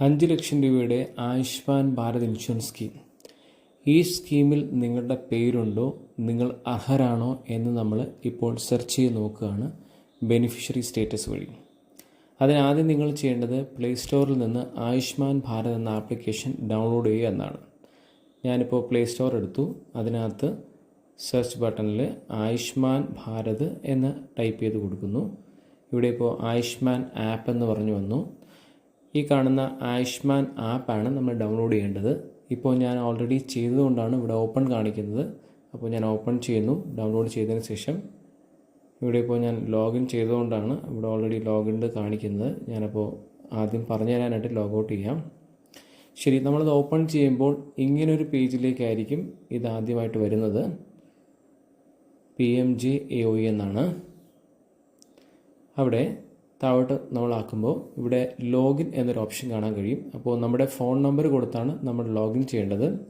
അഞ്ച് ലക്ഷം രൂപയുടെ Ayushman Bharat insurance scheme. ഈ സ്കീമിൽ നിങ്ങളുടെ പേരുണ്ടോ? നിങ്ങൾ അർഹരാണോ എന്ന് നമ്മൾ ഇപ്പോൾ സെർച്ച് ചെയ്ത് നോക്കുകയാണ് ബെനിഫിഷ്യറി സ്റ്റേറ്റസ് വഴി. അതിനാദ്യം നിങ്ങൾ ചെയ്യേണ്ടത് പ്ലേ സ്റ്റോറിൽ നിന്ന് ആയുഷ്മാൻ ഭാരത് എന്ന ആപ്ലിക്കേഷൻ ഡൗൺലോഡ് ചെയ്യുക എന്നാണ്. ഞാനിപ്പോൾ പ്ലേ സ്റ്റോർ എടുത്തു. അതിനകത്ത് സെർച്ച് ബട്ടണിൽ ആയുഷ്മാൻ ഭാരത് എന്ന് ടൈപ്പ് ചെയ്ത് കൊടുക്കുന്നു. ഇവിടെ ഇപ്പോൾ ആയുഷ്മാൻ ആപ്പ് എന്ന് പറഞ്ഞു വന്നു. ഈ കാണുന്ന ആയുഷ്മാൻ ആപ്പാണ് നമ്മൾ ഡൗൺലോഡ് ചെയ്യേണ്ടത്. ഇപ്പോൾ ഞാൻ ഓൾറെഡി ചെയ്തതുകൊണ്ടാണ് ഇവിടെ ഓപ്പൺ കാണിക്കുന്നത്. അപ്പോൾ ഞാൻ ഓപ്പൺ ചെയ്യുന്നു. ഡൗൺലോഡ് ചെയ്തതിന് ശേഷം ഇവിടെ ഇപ്പോൾ ഞാൻ ലോഗിൻ ചെയ്തുകൊണ്ടാണ് ഇവിടെ ഓൾറെഡി ലോഗിൻ കാണിക്കുന്നത്. ഞാനപ്പോൾ ആദ്യം പറഞ്ഞു തരാനായിട്ട് ലോഗൗട്ട് ചെയ്യാം. ശരി നമ്മളത് ഓപ്പൺ ചെയ്യുമ്പോൾ ഇങ്ങനൊരു പേജിലേക്കായിരിക്കും ഇത് ആദ്യമായിട്ട് വരുന്നത്. P M J A O എന്നാണ്. അവിടെ താഴോട്ട് നമ്മളാക്കുമ്പോൾ ഇവിടെ ലോഗിൻ എന്നൊരു ഓപ്ഷൻ കാണാൻ കഴിയും. അപ്പോൾ നമ്മുടെ ഫോൺ നമ്പർ കൊടുത്താണ് നമ്മൾ ലോഗിൻ ചെയ്യേണ്ടത്.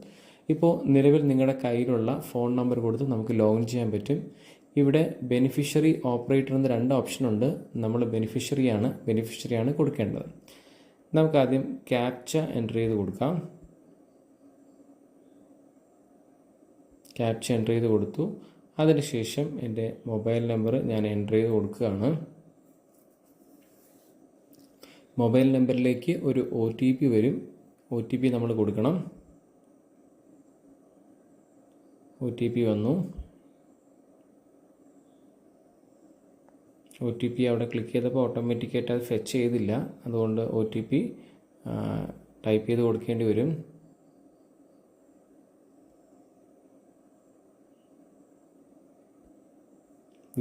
ഇപ്പോൾ നിലവിൽ നിങ്ങളുടെ കയ്യിലുള്ള ഫോൺ നമ്പർ കൊടുത്ത് നമുക്ക് ലോഗിൻ ചെയ്യാൻ പറ്റും. ഇവിടെ ബെനിഫിഷ്യറി ഓപ്പറേറ്റർ എന്ന രണ്ട് ഓപ്ഷനുണ്ട് നമ്മൾ ബെനിഫിഷ്യറിയാണ് ബെനിഫിഷ്യറിയാണ് കൊടുക്കേണ്ടത്. നമുക്കാദ്യം ക്യാപ്ച എന്റർ ചെയ്ത് കൊടുക്കാം. ക്യാപ്ച എന്റർ ചെയ്ത് കൊടുത്തു. അതിനുശേഷം എന്റെ മൊബൈൽ നമ്പർ ഞാൻ എന്റർ ചെയ്ത് കൊടുക്കുകയാണ്. മൊബൈൽ നമ്പറിലേക്ക് ഒരു ഒ ടി പി വരും. ഒ ടി പി നമ്മൾ കൊടുക്കണം. ഒ ടി പി വന്നു. ഒ ടി പി അവിടെ ക്ലിക്ക് ചെയ്തപ്പോൾ ഓട്ടോമാറ്റിക്കായിട്ട് അത് ഫെച്ച് ചെയ്തില്ല. അതുകൊണ്ട് ഒ ടി പി ടൈപ്പ് ചെയ്ത് കൊടുക്കേണ്ടി വരും.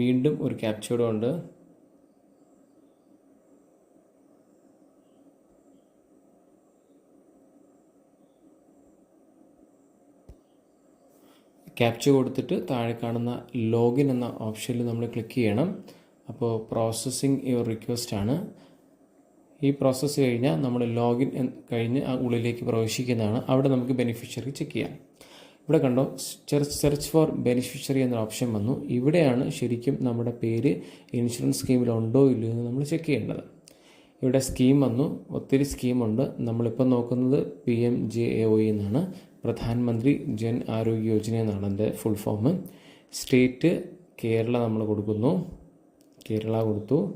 വീണ്ടും ഒരു ക്യാപ്ചോടും ക്യാപ്ച കൊടുത്തിട്ട് താഴെ കാണുന്ന ലോഗിൻ എന്ന ഓപ്ഷനിൽ നമ്മൾ ക്ലിക്ക് ചെയ്യണം. അപ്പോൾ പ്രോസസ്സിങ് യുവർ റിക്വസ്റ്റ് ആണ്. ഈ പ്രോസസ്സ് കഴിഞ്ഞാൽ നമ്മൾ ലോഗിൻ കഴിഞ്ഞ് ആ ഉള്ളിലേക്ക് പ്രവേശിക്കുന്നതാണ്. അവിടെ നമുക്ക് ബെനിഫിഷ്യറി ചെക്ക് ചെയ്യാം. ഇവിടെ കണ്ടോ സെർച്ച് സെർച്ച് ഫോർ ബെനിഫിഷ്യറി എന്ന ഓപ്ഷൻ വന്നു. ഇവിടെയാണ് ശരിക്കും നമ്മുടെ പേര് ഇൻഷുറൻസ് സ്കീമിലുണ്ടോ ഇല്ലയോ എന്ന് നമ്മൾ ചെക്ക് ചെയ്യേണ്ടത്. ഇവിടെ സ്കീം വന്നു. ഒത്തിരി സ്കീമുണ്ട് നമ്മളിപ്പോൾ നോക്കുന്നത് P M J A O എന്നാണ്. പ്രധാനമന്ത്രി ജൻ ആരോഗ്യ യോജന എന്നാണ് എന്റെ ഫുൾ ഫോം. സ്റ്റേറ്റ് കേരള നമ്മൾ കൊടുക്കുന്നു. കേരള കൊടുത്തു.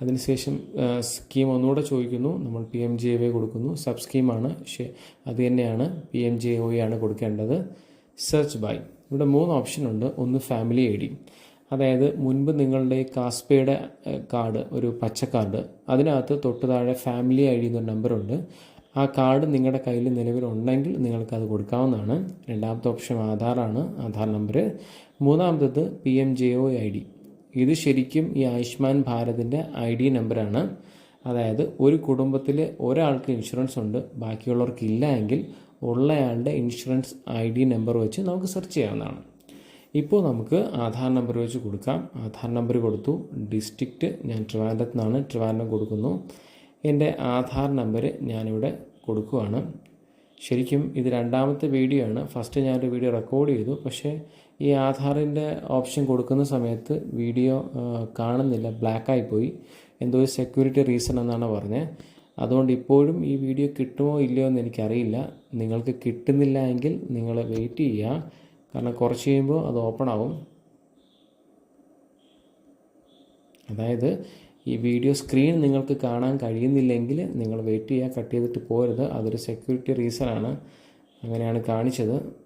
അതിനുശേഷം സ്കീം ഒന്നുകൂടെ ചോദിക്കുന്നു. നമ്മൾ പി എം ജെ വൈ കൊടുക്കുന്നു. സബ് സ്കീമാണ്. പക്ഷേ അത് തന്നെയാണ്. പി എം ജെ ഒ ആണ് കൊടുക്കേണ്ടത്. Search by. ഇവിടെ മൂന്ന് ഓപ്ഷൻ ഉണ്ട്. ഒന്ന് ഫാമിലി ഐ ഡി. അതായത് മുൻപ് നിങ്ങളുടെ കാസ്പേയുടെ കാർഡ് ഒരു പച്ച കാർഡ് അതിനകത്ത് തൊട്ട് താഴെ ഫാമിലി ഐ ഡി എന്നൊരു നമ്പറുണ്ട്. ആ കാർഡ് നിങ്ങളുടെ കയ്യിൽ നിലവിലുണ്ടെങ്കിൽ നിങ്ങൾക്ക് അത് കൊടുക്കാവുന്നതാണ്. രണ്ടാമത്തെ ഓപ്ഷൻ ആധാറാണ് ആധാർ നമ്പർ മൂന്നാമത്തത് P M J O I D. ഇത് ശരിക്കും ഈ ആയുഷ്മാൻ ഭാരതിന്റെ ഐ ഡി നമ്പറാണ്. അതായത് ഒരു കുടുംബത്തിൽ ഒരാൾക്ക് ഇൻഷുറൻസ് ഉണ്ട് ബാക്കിയുള്ളവർക്ക് ഇല്ല എങ്കിൽ ഉള്ളയാളുടെ ഇൻഷുറൻസ് ഐ ഡി നമ്പർ വെച്ച് നമുക്ക് സെർച്ച് ചെയ്യാവുന്നതാണ്. ഇപ്പോൾ നമുക്ക് ആധാർ നമ്പർ വെച്ച് കൊടുക്കാം. ആധാർ നമ്പർ കൊടുത്തു. ഡിസ്ട്രിക്റ്റ് ഞാൻ ട്രിവാൻഡ്രത്ത് നിന്നാണ് ട്രിവാൻഡ്രം കൊടുക്കുന്നു. എന്റെ ആധാർ നമ്പർ ഞാനിവിടെ കൊടുക്കുവാണ്. ശരിക്കും ഇത് രണ്ടാമത്തെ വീഡിയോ ആണ്. ഫസ്റ്റ് ഞാനൊരു വീഡിയോ റെക്കോർഡ് ചെയ്തു. പക്ഷേ ഈ ആധാറിന്റെ ഓപ്ഷൻ കൊടുക്കുന്ന സമയത്ത് വീഡിയോ കാണുന്നില്ല. ബ്ലാക്കായി പോയി. എന്തോ ഒരു സെക്യൂരിറ്റി റീസൺ എന്നാണ് പറഞ്ഞത് അതുകൊണ്ട് ഇപ്പോഴും ഈ വീഡിയോ കിട്ടുമോ ഇല്ലയോ എന്ന് എനിക്കറിയില്ല. നിങ്ങൾക്ക് കിട്ടുന്നില്ല എങ്കിൽ നിങ്ങൾ വെയിറ്റ് ചെയ്യുക. കാരണം കുറച്ച് കഴിയുമ്പോൾ അത് ഓപ്പൺ ആവും. അതായത് ഈ വീഡിയോ സ്ക്രീൻ നിങ്ങൾക്ക് കാണാൻ കഴിയുന്നില്ലെങ്കിൽ നിങ്ങൾ വെയിറ്റ് ചെയ്യുക കട്ട് ചെയ്തിട്ട് പോരുത്. അതൊരു സെക്യൂരിറ്റി റീസൺ ആണ്. അങ്ങനെയാണ് കാണിച്ചത്.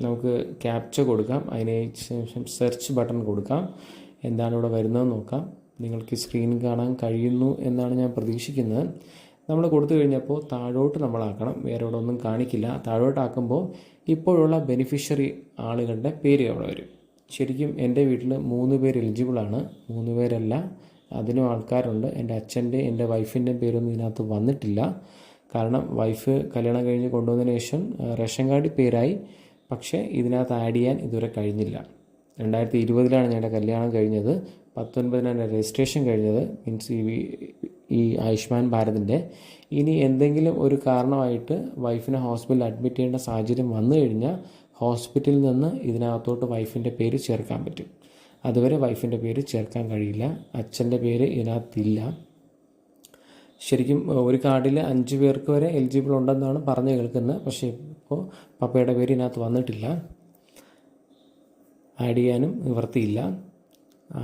നമുക്ക് ക്യാപ്ച കൊടുക്കാം. അതിന് ശേഷം സെർച്ച് ബട്ടൺ കൊടുക്കാം. എന്താണ് ഇവിടെ വരുന്നതെന്ന് നോക്കാം. നിങ്ങൾക്ക് സ്ക്രീൻ കാണാൻ കഴിയുന്നു എന്നാണ് ഞാൻ പ്രതീക്ഷിക്കുന്നത്. നമ്മൾ കൊടുത്തു കഴിഞ്ഞപ്പോൾ താഴോട്ട് നമ്മളാക്കണം വേറെ ഒന്നും കാണിക്കില്ല. താഴോട്ടാക്കുമ്പോൾ ഇപ്പോഴുള്ള ബെനിഫിഷ്യറി ആളുകളുടെ പേര് അവിടെ വരും. ശരിക്കും എന്റെ വീട്ടിൽ മൂന്ന് പേര് എലിജിബിളാണ് മൂന്ന് പേരല്ല. അതിനും ആൾക്കാരുണ്ട്. എന്റെ അച്ഛന്റെ എന്റെ വൈഫിന്റെ പേരൊന്നും ഇതിനകത്ത് വന്നിട്ടില്ല. കാരണം വൈഫ് കല്യാണം കഴിഞ്ഞ് കൊണ്ടുവന്നതിന് ശേഷം റേഷൻ കാർഡിൽ പേരായി. പക്ഷേ ഇതിനകത്ത് ആഡ് ചെയ്യാൻ ഇതുവരെ കഴിഞ്ഞില്ല. രണ്ടായിരത്തി ഇരുപതിലാണ് ഞങ്ങളുടെ കല്യാണം കഴിഞ്ഞത്. പത്തൊൻപതിനാണ് രജിസ്ട്രേഷൻ കഴിഞ്ഞത്. മീൻസ് ഈ ഈ ആയുഷ്മാൻ ഭാരതിന്റെ. ഇനി എന്തെങ്കിലും ഒരു കാരണമായിട്ട് വൈഫിനെ ഹോസ്പിറ്റലിൽ അഡ്മിറ്റ് ചെയ്യേണ്ട സാഹചര്യം വന്നു കഴിഞ്ഞാൽ ഹോസ്പിറ്റലിൽ നിന്ന് ഇതിനകത്തോട്ട് വൈഫിന്റെ പേര് ചേർക്കാൻ പറ്റും. അതുവരെ വൈഫിന്റെ പേര് ചേർക്കാൻ കഴിയില്ല. അച്ഛന്റെ പേര് ഇതിനകത്തില്ല. ശരിക്കും ഒരു കാർഡിൽ അഞ്ച് പേർക്ക് വരെ എലിജിബിൾ ഉണ്ടെന്നാണ് പറഞ്ഞു കേൾക്കുന്നത്. പക്ഷേ ഇപ്പോൾ പപ്പയുടെ പേര് ഇതിനകത്ത് വന്നിട്ടില്ല. ആഡ് ചെയ്യാനും നിവർത്തിയില്ല ആ,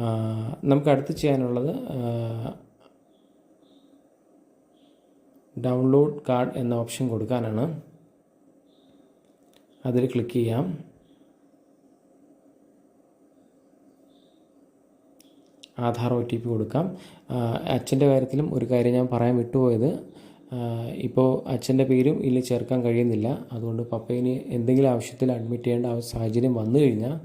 നമുക്ക് അടുത്ത് ചെയ്യാനുള്ളത് ഡൗൺലോഡ് കാർഡ് എന്ന ഓപ്ഷൻ കൊടുക്കാനാണ്. അതിൽ ക്ലിക്ക് ചെയ്യാം. ആധാർ ഒ ടി പി കൊടുക്കാം. അച്ഛന്റെ കാര്യത്തിലും ഒരു കാര്യം ഞാൻ പറയാൻ വിട്ടുപോയത്. ഇപ്പോൾ അച്ഛന്റെ പേരും ഇതിൽ ചേർക്കാൻ കഴിയുന്നില്ല. അതുകൊണ്ട് പപ്പയിന് എന്തെങ്കിലും ആവശ്യത്തിൽ അഡ്മിറ്റ് ചെയ്യേണ്ട സാഹചര്യം വന്നു കഴിഞ്ഞാൽ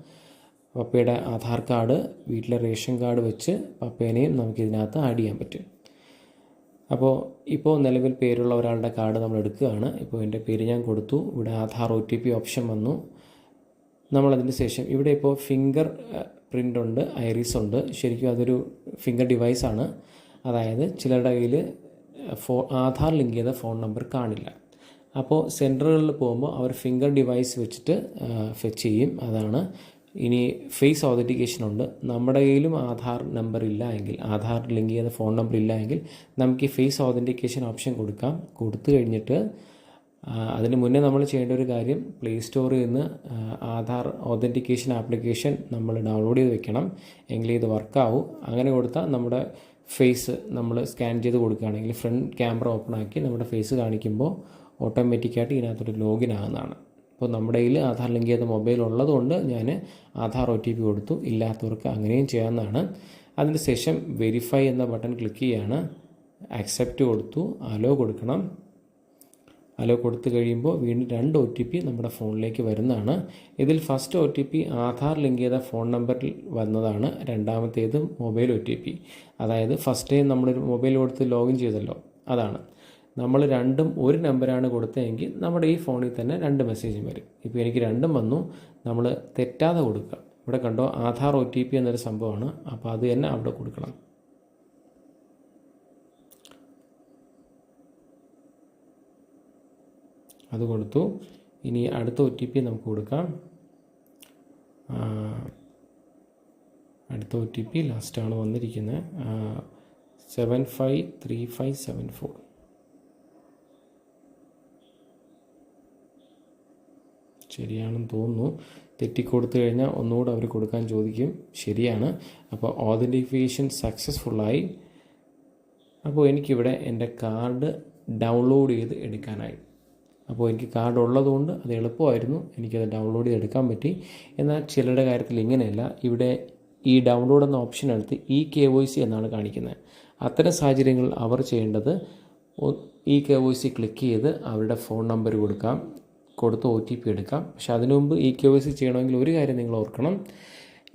പപ്പയുടെ ആധാർ കാർഡ് വീട്ടിലെ റേഷൻ കാർഡ് വെച്ച് പപ്പേനെയും നമുക്കിതിനകത്ത് ആഡ് ചെയ്യാൻ പറ്റും. അപ്പോൾ ഇപ്പോൾ നിലവിൽ പേരുള്ള ഒരാളുടെ കാർഡ് നമ്മൾ എടുക്കുകയാണ്. ഇപ്പോൾ എന്റെ പേര് ഞാൻ കൊടുത്തു. ഇവിടെ Aadhaar O T P option വന്നു. നമ്മളതിന് ശേഷം ഇവിടെ ഇപ്പോൾ ഫിംഗർ പ്രിന്റ് ഉണ്ട് ഐറിസ് ഉണ്ട്. ശരിക്കും അതൊരു ഫിംഗർ ഡിവൈസാണ് അതായത് ചിലരുടെ കയ്യിൽ ഫോ ആധാർ ലിങ്ക് ചെയ്ത ഫോൺ നമ്പർ കാണില്ല. അപ്പോൾ സെന്ററുകളിൽ പോകുമ്പോൾ അവർ ഫിംഗർ ഡിവൈസ് വെച്ചിട്ട് ഫെച്ച് ചെയ്യും. അതാണ്. ഇനി ഫേസ് ഓതന്റിക്കേഷൻ ഉണ്ട്. നമ്മുടെ കയ്യിലും ആധാർ നമ്പർ ഇല്ല എങ്കിൽ ആധാർ ലിങ്ക് ചെയ്ത ഫോൺ നമ്പർ ഇല്ല എങ്കിൽ നമുക്ക് ഈ ഫേസ് ഓതന്റിക്കേഷൻ ഓപ്ഷൻ കൊടുക്കാം. കൊടുത്തു കഴിഞ്ഞിട്ട് അതിന് മുന്നേ നമ്മൾ ചെയ്യേണ്ട ഒരു കാര്യം പ്ലേ സ്റ്റോറിൽ നിന്ന് ആധാർ ഓതന്റിക്കേഷൻ ആപ്ലിക്കേഷൻ നമ്മൾ ഡൗൺലോഡ് ചെയ്ത് വെക്കണം. എങ്കിലേ ഇത് വർക്കാവൂ അങ്ങനെ കൊടുത്താൽ നമ്മുടെ ഫേസ് നമ്മൾ സ്കാൻ ചെയ്ത് കൊടുക്കുകയാണെങ്കിൽ ഫ്രണ്ട് ക്യാമറ ഓപ്പൺ ആക്കി നമ്മുടെ ഫേസ് കാണിക്കുമ്പോൾ ഓട്ടോമാറ്റിക്കായിട്ട് ഇതിനകത്തൊരു ലോഗിൻ ആകുന്നതാണ് അപ്പോൾ നമ്മുടെ കയ്യിൽ ആധാർ ലിങ്ക് ചെയ്ത മൊബൈൽ ഉള്ളതുകൊണ്ട് ഞാൻ ആധാർ ഒ ടി പി കൊടുത്തു. ഇല്ലാത്തവർക്ക് അങ്ങനെയും ചെയ്യാവുന്നതാണ്. അതിന് ശേഷം വെരിഫൈ എന്ന ബട്ടൺ ക്ലിക്ക് ചെയ്യാണ്. അക്സെപ്റ്റ് കൊടുത്തു. അലോ കൊടുക്കണം. അലോ കൊടുത്തു കഴിയുമ്പോൾ വീണ്ടും രണ്ട് ഒ ടി പി നമ്മുടെ ഫോണിലേക്ക് വരുന്നതാണ്. ഇതിൽ first O T P Aadhaar link ചെയ്ത ഫോൺ നമ്പറിൽ വന്നതാണ്. രണ്ടാമത്തേത് മൊബൈൽ ഒ ടി പി. അതായത് ഫസ്റ്റ് ടൈം നമ്മളൊരു മൊബൈൽ കൊടുത്ത് ലോഗിൻ ചെയ്തല്ലോ. അതാണ്. നമ്മൾ രണ്ടും ഒരു നമ്പറാണ് കൊടുത്തതെങ്കിൽ നമ്മുടെ ഈ ഫോണിൽ തന്നെ രണ്ട് മെസ്സേജും വരും. ഇപ്പോൾ എനിക്ക് രണ്ടും വന്നു. നമ്മൾ തെറ്റാതെ കൊടുക്കുക. ഇവിടെ കണ്ടോ ആധാർ ഒ ടി പി എന്നൊരു സംഭവമാണ്. അപ്പോൾ അത് തന്നെ അവിടെ കൊടുക്കണം. അത് കൊടുത്തു. ഇനി അടുത്ത ഒ ടി പി നമുക്ക് കൊടുക്കാം. അടുത്ത ഒ ടി പി ലാസ്റ്റാണ് വന്നിരിക്കുന്നത്. Seven five three five seven four ശരിയാണെന്ന് തോന്നുന്നു. തെറ്റിക്കൊടുത്തു കഴിഞ്ഞാൽ ഒന്നുകൂടെ അവർ കൊടുക്കാൻ ചോദിക്കും. ശരിയാണ്. അപ്പോൾ ഓതന്റിഫിക്കേഷൻ സക്സസ്ഫുള്ളായി അപ്പോൾ എനിക്കിവിടെ എന്റെ കാർഡ് ഡൗൺലോഡ് ചെയ്ത് എടുക്കാനായി. അപ്പോൾ എനിക്ക് കാർഡ് ഉള്ളതുകൊണ്ട് അത് എളുപ്പമായിരുന്നു. എനിക്കത് ഡൗൺലോഡ് ചെയ്ത് എടുക്കാൻ പറ്റി. എന്നാൽ ചിലരുടെ കാര്യത്തിൽ ഇങ്ങനെയല്ല. ഇവിടെ ഈ ഡൗൺലോഡ് എന്ന ഓപ്ഷൻ എടുത്ത് ഇ കെ വൈ സി എന്നാണ് കാണിക്കുന്നത്. അത്തരം സാഹചര്യങ്ങളിൽ അവർ ചെയ്യേണ്ടത് E K Y C click ചെയ്ത് അവരുടെ ഫോൺ നമ്പർ കൊടുക്കാം. കൊടുത്ത് ഒ ടി പി എടുക്കാം. പക്ഷെ അതിനു മുമ്പ് ഇ കെ വൈ സി ചെയ്യണമെങ്കിൽ ഒരു കാര്യം നിങ്ങൾ ഓർക്കണം.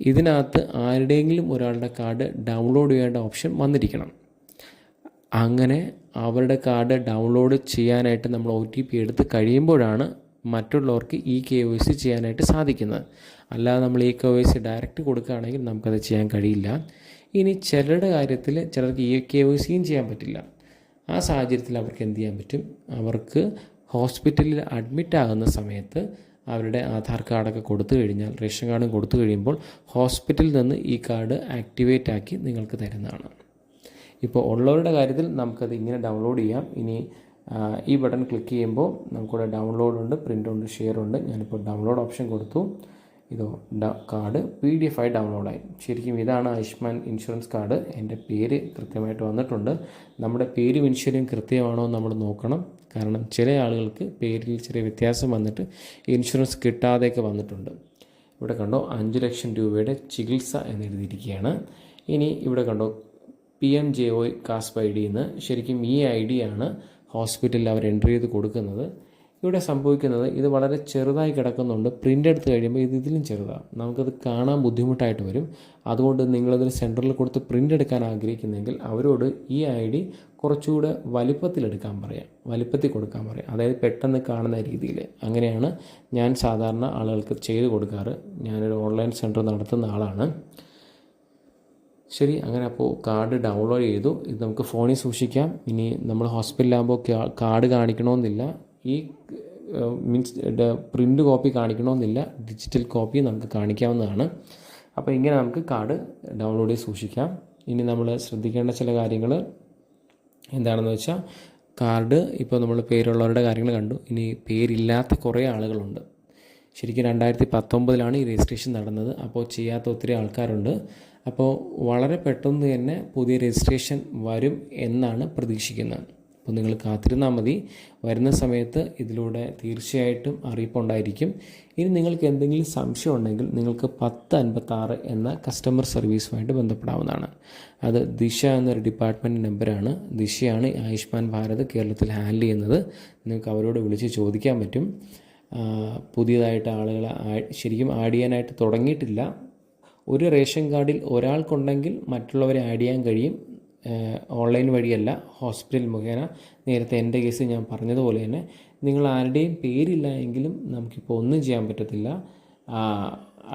ഇതിനകത്ത് ആരുടെയെങ്കിലും ഒരാളുടെ കാർഡ് ഡൗൺലോഡ് ചെയ്യേണ്ട ഓപ്ഷൻ വന്നിരിക്കണം. അങ്ങനെ അവരുടെ കാർഡ് ഡൗൺലോഡ് ചെയ്യാനായിട്ട് നമ്മൾ ഒ ടി പി എടുത്ത് കഴിയുമ്പോഴാണ് മറ്റുള്ളവർക്ക് ഈ കെ വൈ സി ചെയ്യാനായിട്ട് സാധിക്കുന്നത്. അല്ലാതെ നമ്മൾ ഈ കെ വൈ സി ഡയറക്റ്റ് കൊടുക്കുകയാണെങ്കിൽ നമുക്കത് ചെയ്യാൻ കഴിയില്ല. ഇനി ചിലരുടെ കാര്യത്തിൽ ചിലർക്ക് ഈ കെ വൈ സിയും ചെയ്യാൻ പറ്റില്ല. ആ സാഹചര്യത്തിൽ അവർക്ക് എന്ത് ചെയ്യാൻ പറ്റും? അവർക്ക് ഹോസ്പിറ്റലിൽ അഡ്മിറ്റ് ആകുന്ന സമയത്ത് അവരുടെ ആധാർ കാർഡൊക്കെ കൊടുത്തു കഴിഞ്ഞാൽ റേഷൻ കാർഡും കൊടുത്തു കഴിയുമ്പോൾ ഹോസ്പിറ്റലിൽ നിന്ന് ഈ കാർഡ് ആക്ടിവേറ്റ് ആക്കി നിങ്ങൾക്ക് തരുന്നതാണ്. ഇപ്പോൾ ഉള്ളവരുടെ കാര്യത്തിൽ നമുക്കത് ഇങ്ങനെ ഡൗൺലോഡ് ചെയ്യാം. ഇനി ഈ ബട്ടൺ ക്ലിക്ക് ചെയ്യുമ്പോൾ നമുക്കിവിടെ ഡൗൺലോഡ് ഉണ്ട് പ്രിന്റ് ഉണ്ട് ഷെയർ ഉണ്ട്. ഞാനിപ്പോൾ ഡൗൺലോഡ് ഓപ്ഷൻ കൊടുത്തു. ഇതോ കാർഡ് പി ഡി എഫ് ആയി ഡൗൺലോഡായി ശരിക്കും ഇതാണ് ആയുഷ്മാൻ ഇൻഷുറൻസ് കാർഡ്. എന്റെ പേര് കൃത്യമായിട്ട് വന്നിട്ടുണ്ട്. നമ്മുടെ പേരും ഇൻഷുറൻസ് കൃത്യമാണോ എന്ന് നമ്മൾ നോക്കണം. കാരണം ചില ആളുകൾക്ക് പേരിൽ ചെറിയ വ്യത്യാസം വന്നിട്ട് ഇൻഷുറൻസ് കിട്ടാതെയൊക്കെ വന്നിട്ടുണ്ട്. ഇവിടെ കണ്ടോ അഞ്ച് ലക്ഷം രൂപയുടെ ചികിത്സ എന്നെഴുതിയിരിക്കുകയാണ് ഇനി ഇവിടെ കണ്ടോ P M J O KASP I D എന്ന്. ശരിക്കും ഈ ഐ ഡിയാണ് ഹോസ്പിറ്റലിൽ അവർ എൻട്രി ചെയ്ത് കൊടുക്കുന്നത്. ഇവിടെ സംഭവിക്കുന്നത് ഇത് വളരെ ചെറുതായി കിടക്കുന്നുണ്ട്. പ്രിന്റ് എടുത്ത് കഴിയുമ്പോൾ ഇത് ഇതിലും ചെറുതാണ്. നമുക്കത് കാണാൻ ബുദ്ധിമുട്ടായിട്ട് വരും. അതുകൊണ്ട് നിങ്ങളിതിൽ സെന്ററിൽ കൊടുത്ത് പ്രിന്റ് എടുക്കാൻ ആഗ്രഹിക്കുന്നെങ്കിൽ അവരോട് ഈ ഐ ഡി കുറച്ചുകൂടെ വലിപ്പത്തിലെടുക്കാൻ പറയാം. വലിപ്പത്തിൽ കൊടുക്കാൻ പറയാം. അതായത് പെട്ടെന്ന് കാണുന്ന രീതിയിൽ. അങ്ങനെയാണ് ഞാൻ സാധാരണ ആളുകൾക്ക് ചെയ്ത് കൊടുക്കാറ്. ഞാനൊരു ഓൺലൈൻ സെന്റർ നടത്തുന്ന ആളാണ്. ശരി അങ്ങനെ അപ്പോൾ കാർഡ് ഡൗൺലോഡ് ചെയ്തു. ഇത് നമുക്ക് ഫോണിൽ സൂക്ഷിക്കാം. ഇനി നമ്മൾ ഹോസ്പിറ്റലിലാകുമ്പോൾ കാർഡ് കാണിക്കണമെന്നില്ല. ഈ മീൻസ് പ്രിന്റ് കോപ്പി കാണിക്കണമെന്നില്ല. ഡിജിറ്റൽ കോപ്പി നമുക്ക് കാണിക്കാവുന്നതാണ്. അപ്പോൾ ഇങ്ങനെ നമുക്ക് കാർഡ് ഡൗൺലോഡ് ചെയ്ത് സൂക്ഷിക്കാം. ഇനി നമ്മൾ ശ്രദ്ധിക്കേണ്ട ചില കാര്യങ്ങൾ എന്താണെന്ന് വെച്ചാൽ കാർഡ് ഇപ്പോൾ നമ്മൾ പേരുള്ളവരുടെ കാര്യങ്ങൾ കണ്ടു. ഇനി പേരില്ലാത്ത കുറേ ആളുകളുണ്ട്. ശരിക്കും രണ്ടായിരത്തി പത്തൊമ്പതിലാണ് ഈ രജിസ്ട്രേഷൻ നടന്നത്. അപ്പോൾ ചെയ്യാത്ത ഒത്തിരി ആൾക്കാരുണ്ട്. അപ്പോൾ വളരെ പെട്ടെന്ന് തന്നെ പുതിയ രജിസ്ട്രേഷൻ വരും എന്നാണ് പ്രതീക്ഷിക്കുന്നത്. അപ്പോൾ നിങ്ങൾ കാത്തിരുന്നാൽ മതി. വരുന്ന സമയത്ത് ഇതിലൂടെ തീർച്ചയായിട്ടും അറിയിപ്പുണ്ടായിരിക്കും ഇനി നിങ്ങൾക്ക് എന്തെങ്കിലും സംശയം ഉണ്ടെങ്കിൽ നിങ്ങൾക്ക് പത്ത് അൻപത്താറ് എന്ന കസ്റ്റമർ സർവീസുമായിട്ട് ബന്ധപ്പെടാവുന്നതാണ്. അത് ദിശ എന്നൊരു ഡിപ്പാർട്ട്മെന്റ് നമ്പറാണ് ദിശയാണ് ആയുഷ്മാൻ ഭാരത് കേരളത്തിൽ ഹാൻഡിൽ ചെയ്യുന്നത്. നിങ്ങൾക്ക് അവരോട് വിളിച്ച് ചോദിക്കാൻ പറ്റും. പുതിയതായിട്ട് ആളുകളെ ശരിക്കും ആഡ് ചെയ്യാനായിട്ട് തുടങ്ങിയിട്ടില്ല. ഒരു റേഷൻ കാർഡിൽ ഒരാൾക്കുണ്ടെങ്കിൽ മറ്റുള്ളവരെ ആഡ് ചെയ്യാൻ കഴിയും. ഓൺലൈൻ വഴിയല്ല ഹോസ്പിറ്റൽ മുഖേന നേരത്തെ എന്റെ കേസ് ഞാൻ പറഞ്ഞതുപോലെ തന്നെ നിങ്ങൾ ആരുടെയും പേരില്ല എങ്കിലും നമുക്കിപ്പോൾ ഒന്നും ചെയ്യാൻ പറ്റത്തില്ല.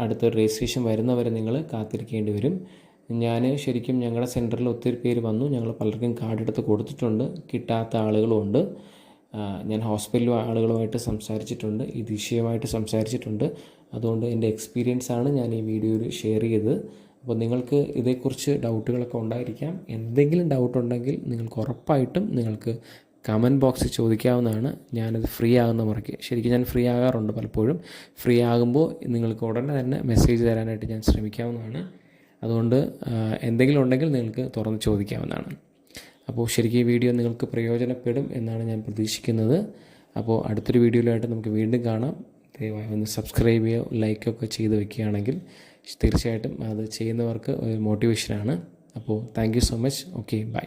അടുത്ത രജിസ്ട്രേഷൻ വരുന്നവരെ നിങ്ങൾ കാത്തിരിക്കേണ്ടി വരും. ഞാൻ ശരിക്കും ഞങ്ങളുടെ സെന്ററിൽ ഒത്തിരി പേര് വന്നു. ഞങ്ങൾ പലർക്കും കാർഡ് എടുത്ത് കൊടുത്തിട്ടുണ്ട്. കിട്ടാത്ത ആളുകളുമുണ്ട് ഞാൻ ഹോസ്പിറ്റലിലും ആളുകളുമായിട്ട് സംസാരിച്ചിട്ടുണ്ട്. ഈ വിഷയമായിട്ട് സംസാരിച്ചിട്ടുണ്ട്. അതുകൊണ്ട് എന്റെ എക്സ്പീരിയൻസാണ് ഞാൻ ഈ വീഡിയോയിൽ ഷെയർ ചെയ്തത്. അപ്പോൾ നിങ്ങൾക്ക് ഇതേക്കുറിച്ച് ഡൗട്ടുകളൊക്കെ ഉണ്ടായിരിക്കാം. എന്തെങ്കിലും ഡൗട്ട് ഉണ്ടെങ്കിൽ നിങ്ങൾക്ക് ഉറപ്പായിട്ടും നിങ്ങൾക്ക് കമന്റ് ബോക്സിൽ ചോദിക്കാവുന്നതാണ്. ഞാനത് ഫ്രീ ആകുന്ന മുറയ്ക്ക്. ശരിക്കും ഞാൻ ഫ്രീ ആകാറുണ്ട് പലപ്പോഴും. ഫ്രീ ആകുമ്പോൾ നിങ്ങൾക്ക് ഉടനെ തന്നെ മെസ്സേജ് തരാനായിട്ട് ഞാൻ ശ്രമിക്കാവുന്നതാണ്. അതുകൊണ്ട് എന്തെങ്കിലും ഉണ്ടെങ്കിൽ നിങ്ങൾക്ക് തുറന്ന് ചോദിക്കാവുന്നതാണ്. അപ്പോൾ ശരിക്കും ഈ വീഡിയോ നിങ്ങൾക്ക് പ്രയോജനപ്പെടും എന്നാണ് ഞാൻ പ്രതീക്ഷിക്കുന്നത്. അപ്പോൾ അടുത്തൊരു വീഡിയോയിലായിട്ട് നമുക്ക് വീണ്ടും കാണാം. ദയവായി ഒന്ന് സബ്സ്ക്രൈബ് ചെയ്യുകയോ ലൈക്കൊക്കെ ചെയ്ത് വെക്കുകയാണെങ്കിൽ തീർച്ചയായിട്ടും അത് ചെയ്യുന്നവർക്ക് ഒരു മോട്ടിവേഷനാണ് അപ്പോൾ thank you so much okay bye